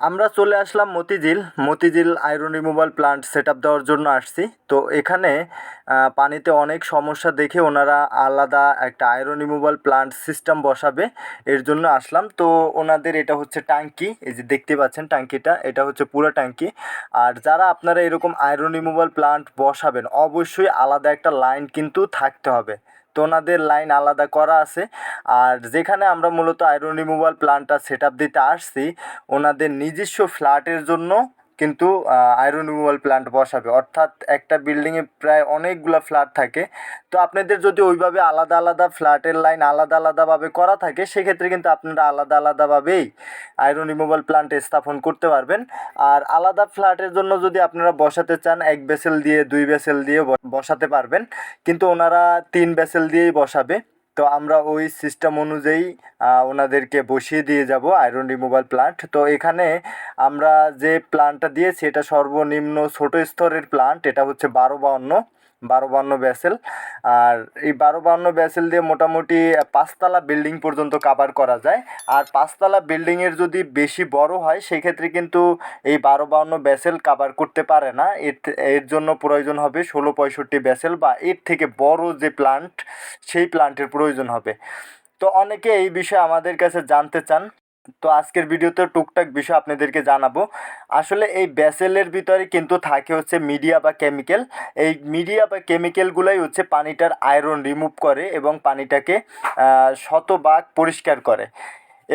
আমরা চলে আসলাম Motijheel. Motijheel iron removal plant set up দেওয়ার জন্য আসছি। তো এখানে পানিতে অনেক সমস্যা দেখে ওনারা আলাদা একটা আয়রন রিমুভাল প্লান্ট সিস্টেম বসাবে। এর জন্য আসলাম। তো ওনাদের এটা হচ্ছে ট্যাঙ্কি। এই যে দেখতে পাচ্ছেন ট্যাঙ্কিটা, এটা হচ্ছে পুরো ট্যাঙ্কি। আর যারা আপনারা এরকম আয়রন রিমুভাল প্লান্ট বসাবেন, অবশ্যই আলাদা একটা লাইন কিন্তু থাকতে হবে। তো ওনাদের লাইন আলাদা করা আছে। আর যেখানে আমরা মূলত আয়রন রিমুভাল প্ল্যান্টটা সেট আপ দিতে আসছি, ওনাদের নিজস্ব ফ্ল্যাটের জন্য কিন্তু আয়রন রিমুভাল প্ল্যান্ট বসাবে। অর্থাৎ একটা বিল্ডিংয়ে প্রায় অনেকগুলো ফ্ল্যাট থাকে। তো আপনাদের যদি ওইভাবে আলাদা আলাদা ফ্ল্যাটের লাইন আলাদা আলাদাভাবে করা থাকে, সেক্ষেত্রে কিন্তু আপনারা আলাদা আলাদাভাবেই আয়রন রিমুভাল প্ল্যান্ট স্থাপন করতে পারবেন। আর আলাদা ফ্ল্যাটের জন্য যদি আপনারা বসাতে চান, এক বেসেল দিয়ে, দুই বেসেল দিয়ে বসাতে পারবেন। কিন্তু ওনারা তিন বেসেল দিয়েই বসাবে। তো আমরা ওই সিস্টেম অনুযায়ী ওনাদেরকে বসিয়ে দিয়ে যাব আয়রন রিমুভাল প্লান্ট তো এখানে আমরা যে প্লান্টটা দিয়েছি, এটা সর্বনিম্ন ছোট স্তরের প্লান্ট এটা হচ্ছে বারো বাউন্ন। বারো বাউন্ন ব্যাসেল আর এই বারো বাউন্ন ব্যাসেল দিয়ে মোটামুটি পাঁচতলা বিল্ডিং পর্যন্ত কাভার করা যায়। আর পাঁচতলা বিল্ডিংয়ের যদি বেশি বড় হয়, সেক্ষেত্রে কিন্তু এই বারো বাউন্ন ব্যাসেল কাভার করতে পারে না। এর এর জন্য প্রয়োজন হবে ষোলো পঁয়ষট্টি ব্যাসেল বা এর থেকে বড় যে প্লান্ট সেই প্লান্টের প্রয়োজন হবে। তো অনেকে এই বিষয়ে আমাদের কাছে জানতে চান। তো আজকের ভিডিওতে টুকটাক বিষয় আপনাদেরকে জানাব। আসলে এই ব্যাসেলের ভিতরে কিন্তু থাকে হচ্ছে মিডিয়া বা কেমিক্যাল। এই মিডিয়া বা কেমিক্যালগুলোই হচ্ছে পানিটার আয়রন রিমুভ করে এবং পানিটাকে শতভাগ পরিষ্কার করে।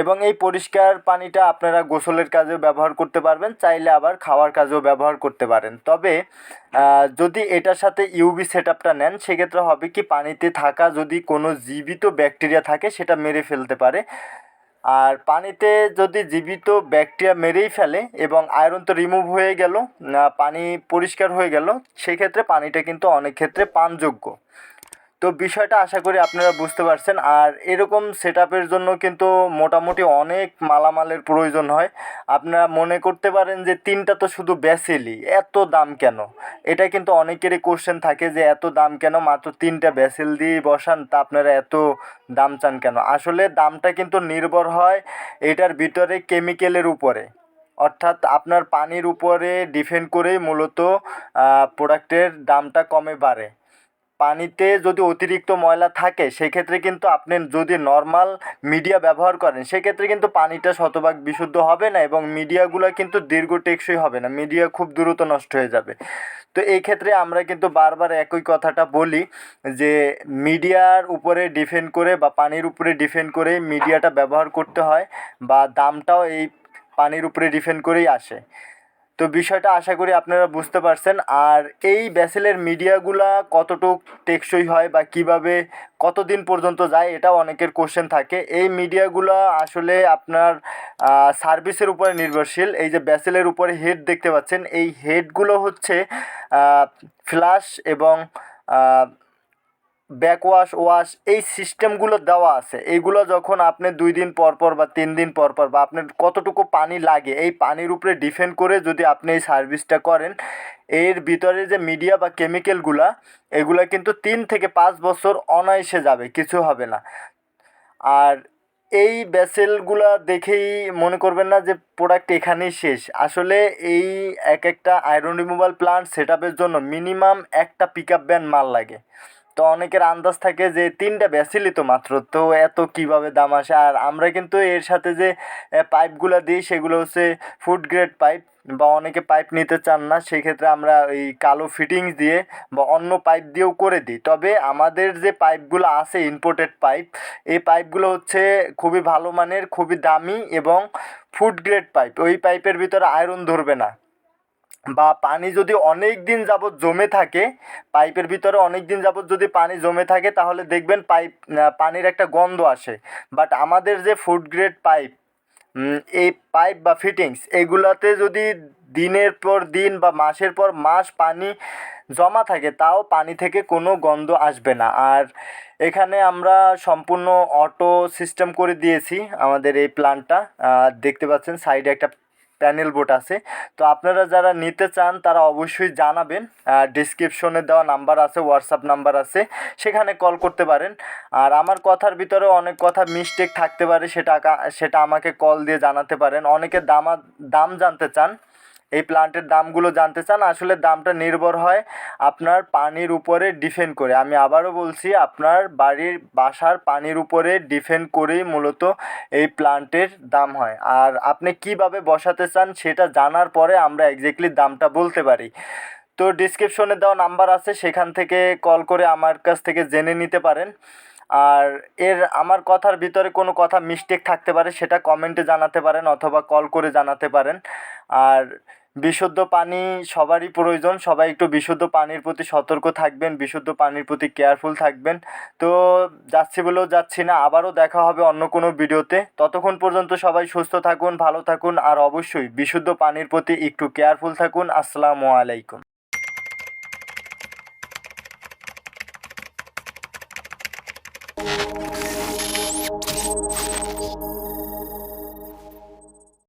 এবং এই পরিষ্কার পানিটা আপনারা গোসলের কাজেও ব্যবহার করতে পারবেন, চাইলে আবার খাওয়ার কাজেও ব্যবহার করতে পারেন। তবে যদি এটার সাথে ইউভি সেট আপটা নেন, সেক্ষেত্রে হবে কি পানিতে থাকা যদি কোনো জীবিত ব্যাকটেরিয়া থাকে, সেটা মেরে ফেলতে পারে। আর পানিতে যদি জীবিত ব্যাকটেরিয়া মেরেই ফেলে এবং আয়রন তো রিমুভ হয়ে গেল পানি পরিষ্কার হয়ে গেল, সেক্ষেত্রে পানিটা কিন্তু অনেক ক্ষেত্রে পানযোগ্য। তো বিষয়টা আশা করি আপনারা বুঝতে পারছেন। আর এরকম সেট জন্য কিন্তু মোটামুটি অনেক মালামালের প্রয়োজন হয়। আপনারা মনে করতে পারেন যে তিনটা তো শুধু ব্যাসেলই, এত দাম কেন? এটা কিন্তু অনেকেরই কোশ্চেন থাকে যে এত দাম কেন? মাত্র তিনটা ব্যাসেল দিয়ে বসান, তা আপনারা এত দাম চান কেন? আসলে দামটা কিন্তু নির্ভর হয় এটার ভিতরে কেমিক্যালের উপরে। অর্থাৎ আপনার পানির উপরে ডিপেন্ড করেই মূলত প্রোডাক্টের দামটা কমে বাড়ে। পানিতে যদি অতিরিক্ত ময়লা থাকে, সেক্ষেত্রে কিন্তু আপনি যদি নর্মাল মিডিয়া ব্যবহার করেন, সেক্ষেত্রে কিন্তু পানিটা শতভাগ বিশুদ্ধ হবে না এবং মিডিয়াগুলো কিন্তু দীর্ঘ টেকসই হবে না। মিডিয়া খুব দ্রুত নষ্ট হয়ে যাবে। তো এই ক্ষেত্রে আমরা কিন্তু বারবার একই কথাটা বলি যে মিডিয়ার উপরে ডিপেন্ড করে বা পানির উপরে ডিপেন্ড করে মিডিয়াটা ব্যবহার করতে হয় বা দামটাও এই পানির উপরে ডিপেন্ড করেই আসে। তো বিষয়টা আশা করি আপনারা বুঝতে পারছেন। আর এই ব্যাসেলের মিডিয়াগুলা কতটুক টেকসই হয় বা কীভাবে কতদিন পর্যন্ত যায়, এটাও অনেকের কোশ্চেন থাকে। এই মিডিয়াগুলো আসলে আপনার সার্ভিসের উপরে নির্ভরশীল। এই যে ব্যাসেলের উপরে হেড দেখতে পাচ্ছেন, এই হেডগুলো হচ্ছে ফ্লাশ এবং ব্যাকওয়াশ ওয়াশ এই সিস্টেমগুলো দেওয়া আছে। এইগুলো যখন আপনি দুই দিন পর পর বা তিন দিন পর পর বা আপনার কতটুকু পানি লাগে, এই পানির উপরে ডিপেন্ড করে যদি আপনি এই সার্ভিসটা করেন, এর ভিতরে যে মিডিয়া বা কেমিক্যালগুলা এগুলা কিন্তু তিন থেকে পাঁচ বছর অনায়াসে যাবে, কিছু হবে না। আর এই ব্যাসেলগুলা দেখেই মনে করবেন না যে প্রোডাক্ট এখানেই শেষ। আসলে এই এক একটা আয়রন রিমুভাল প্লান্ট সেট জন্য মিনিমাম একটা পিক আপ ভ্যান মাল লাগে। তো অনেকের আন্দাজ থাকে যে তিনটা ব্যাসেলই তো মাত্র, তো এত কীভাবে দাম আসে? আর আমরা কিন্তু এর সাথে যে পাইপগুলো দিই, সেগুলো হচ্ছে ফুড গ্রেড পাইপ বা অনেকে পাইপ নিতে চান না, সেক্ষেত্রে আমরা এই কালো ফিটিংস দিয়ে বা অন্য পাইপ দিয়েও করে দিই। তবে আমাদের যে পাইপগুলো আছে ইম্পোর্টেড পাইপ এই পাইপগুলো হচ্ছে খুবই ভালো মানের, খুবই দামি এবং ফুড গ্রেড পাইপ ওই পাইপের ভিতরে আয়রন ধরবে না। বা পানি যদি অনেক দিন যাবৎ জমে থাকে, পাইপের ভিতরে অনেক দিন যাবৎ যদি পানি জমে থাকে, তাহলে দেখবেন পাইপ পানির একটা গন্ধ আসে। বাট আমাদের যে ফুড গ্রেড পাইপ এই পাইপ বা ফিটিংস এগুলাতে যদি দিনের পর দিন বা মাসের পর মাস পানি জমা থাকে, তাও পানি থেকে কোনো গন্ধ আসবে না। আর এখানে আমরা সম্পূর্ণ অটো সিস্টেম করে দিয়েছি আমাদের এই প্ল্যান্টটা দেখতে পাচ্ছেন সাইডে একটা প্যানেল বোর্ড আছে। তো আপনারা যারা নিতে চান, তারা অবশ্যই জানাবেন। ডিসক্রিপশনে দেওয়া নাম্বার আছে হোয়াটসঅ্যাপ নাম্বার আছে, সেখানে কল করতে পারেন। আর আমার কথার ভিতরে অনেক কথা মিস্টেক থাকতে পারে, সেটা সেটা আমাকে কল দিয়ে জানাতে পারেন। অনেকে দামা দাম জানতে চান এই প্লান্টের দামগুলো জানতে চান, আসলে দামটা নির্ভর হয় আপনার পানির উপরে ডিপেন্ড করে। আমি আবারও বলছি, আপনার বাড়ির বাসার পানির উপরে ডিপেন্ড করেই মূলত এই প্লান্টের দাম হয়। আর আপনি কীভাবে বসাতে চান সেটা জানার পরে আমরা এক্স্যাক্টলি দামটা বলতে পারি। তো ডিসক্রিপশনে দেওয়া নাম্বার আছে, সেখান থেকে কল করে আমার কাছ থেকে জেনে নিতে পারেন। আর এর আমার কথার ভিতরে কোনো কথা মিস্টেক থাকতে পারে, সেটা কমেন্টে জানাতে পারেন অথবা কল করে জানাতে পারেন। আর বিশুদ্ধ পানি সবারই প্রয়োজন, সবাই একটু বিশুদ্ধ পানির প্রতি সতর্ক থাকবেন, বিশুদ্ধ পানির প্রতি কেয়ারফুল থাকবেন। তো যাচ্ছি বলেও যাচ্ছি না, আবারও দেখা হবে অন্য কোনো ভিডিওতে। ততক্ষণ পর্যন্ত সবাই সুস্থ থাকুন, ভালো থাকুন, আর অবশ্যই বিশুদ্ধ পানির প্রতি একটু কেয়ারফুল থাকুন। আসসালামু আলাইকুম।